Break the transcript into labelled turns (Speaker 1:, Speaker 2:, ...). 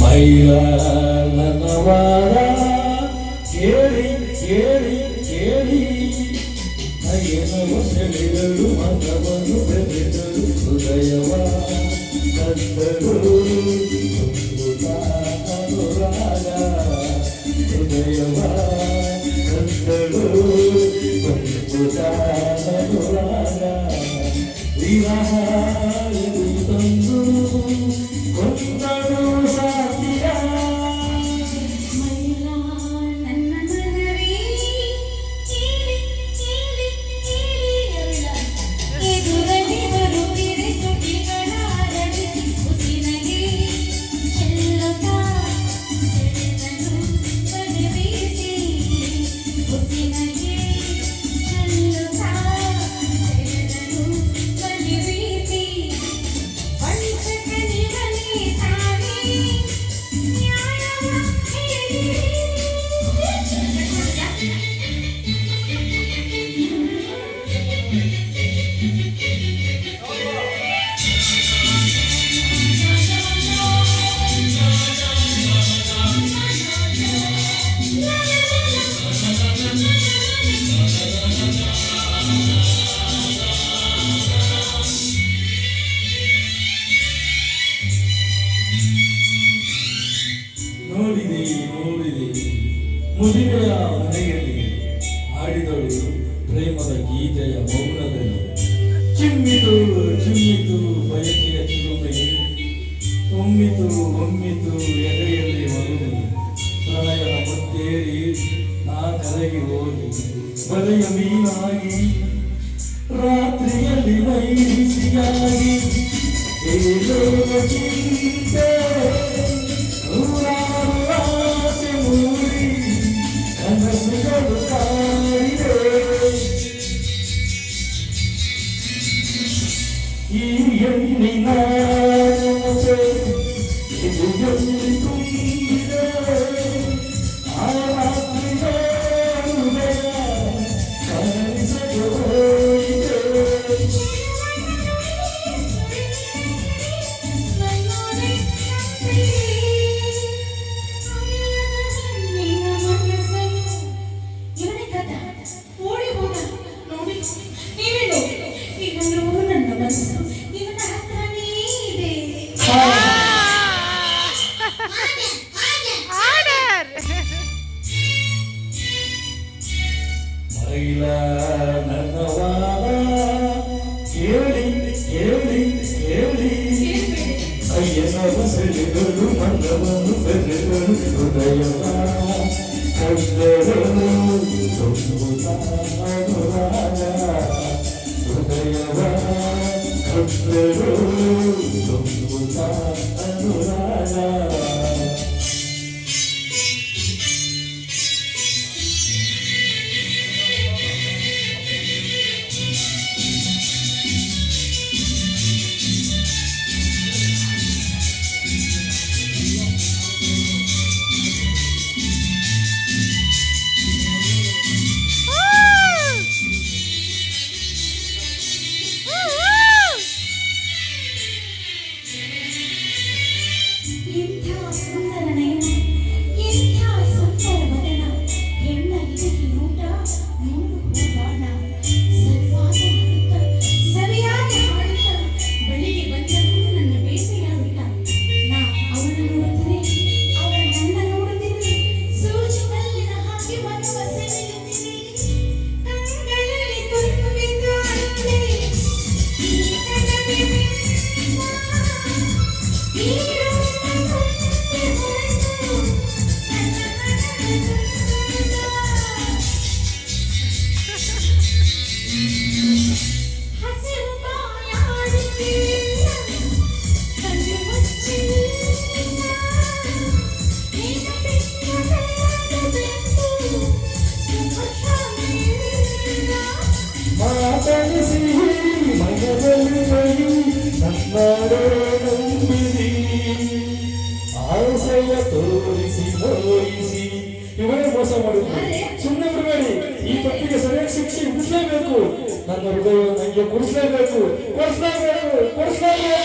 Speaker 1: ಮೈಲ ನನ್ನವಾರ ಕೇಳಿ ಕೇಳಿ ಕೇಳಿ ನಯನವ ಸೆಳೆಗಳು ಮನವನ್ನು ಬೆಳೆದಳು ಹೃದಯವ ಕತ್ತಲು ಪ್ರೇಮದ ಗೀತೆಯ ಮೌನದಲ್ಲಿ ಚಿಮ್ಮಿತು ಚಿಮ್ಮಿತು ಬಯಕೆಯ ಚಿಲುಮೆ ಒಮ್ಮಿತು ಒಮ್ಮಿತು ಎದೆಯಲ್ಲಿ ಮರುವು ಪ್ರಣಯದ ಮತ್ತೇರಿ ನಾ ಕರಗಿ ಹೋಗಿ ಬಲೆಯ ಮೀನಾಗಿ ರಾತ್ರಿಯಲ್ಲಿ ಮೈಸಿಯಾಗಿ ಏನೋ ಚಿಂತೆ
Speaker 2: అయ్యనవ సెలుగలు మంగవను పెరుగులు హృదయమా? కళ్ళెడలు
Speaker 1: హృదయమా? కళ్ళెడలు అనురాగా? Aslında ನಂಬಿದಿ ಆಸೆಯ ತೋರಿಸಿ ತೋರಿಸಿ ಇವರೇ ಮೋಸ ಮಾಡಿದ್ರು ಸುಮ್ಮನೆ ಬಿಡಬೇಡಿ ಈ ತಪ್ಪಿಗೆ ಸರಿಯಾಗಿ ಶಿಕ್ಷೆ ಮುಗಿಸಲೇಬೇಕು ನನ್ನ ಹೃದಯ ನನಗೆ ಕೊಡಿಸಲೇಬೇಕು ಕೊಡಿಸಲೇಬೇಕು ಕೊಡಿಸಲೇಬೇಕು